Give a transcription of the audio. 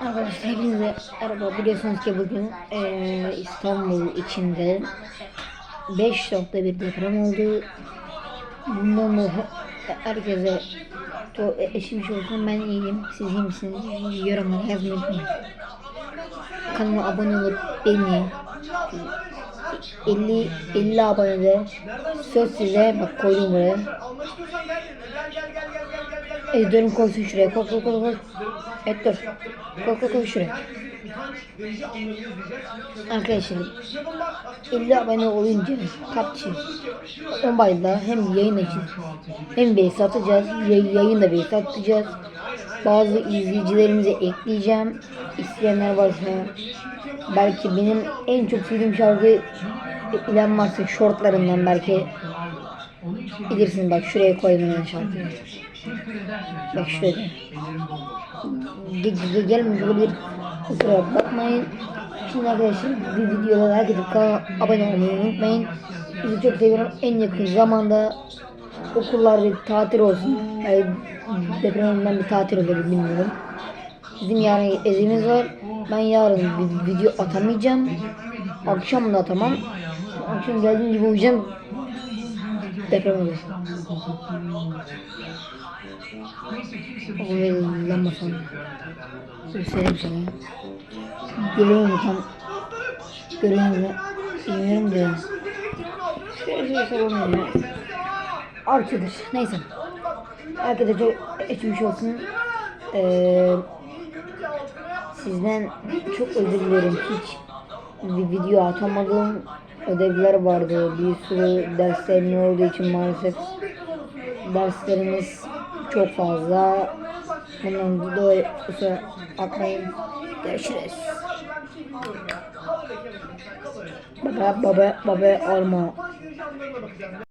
Arkadaşlar hepinize merhaba. Biliyorsunuz ki bugün eee, İstanbul içinde 5.1 deprem oldu. Bundan da he- herkese to eşim şey olsun ben iyiyim. Siz iyi misiniz? Yorumlara yazmayı unutmayın. Kanalıma abone olup beni 50 50 abonede söz size bak koydum buraya. Editörüm koysun şuraya. Koy koy koy koy. Editör. Koy koy koy şuraya. Arkadaşlar 50 abone olunca kapçı 10 bayla hem yayın açacağız hem base satacağız yay, yayın da base atacağız bazı izleyicilerimize ekleyeceğim isteyenler varsa belki benim en çok sevdiğim şarkı bilen varsa shortlarından belki bilirsin bak şuraya ben şarkıyı bak şuraya Ge- ge- gelmiş olabilir kusura bakmayın Şimdi arkadaşlar bir videoda like edip abone olmayı unutmayın. Sizi çok seviyorum. En yakın zamanda okullarda bir tatil olsun. Yani depremden bir tatil olur bilmiyorum. Bizim yarın ezimiz var. Ben yarın bir video atamayacağım. Akşam da atamam. Akşam geldiğim gibi uyuyacağım. Deprem olur. O ve lamba sonra. Göstereyim sana. Görüyor musun tam? Görüyor musun? Bilmiyorum da. Şöyle sorulmuyor ya. Arkadaş neyse. Çok geçmiş olsun. Ee, sizden çok özür dilerim. Hiç bir video atamadım. Ödevler vardı. Bir sürü derslerim olduğu için maalesef derslerimiz çok fazla. Bundan dolayı kusura bakmayın. Görüşürüz. Baba baba baba alma.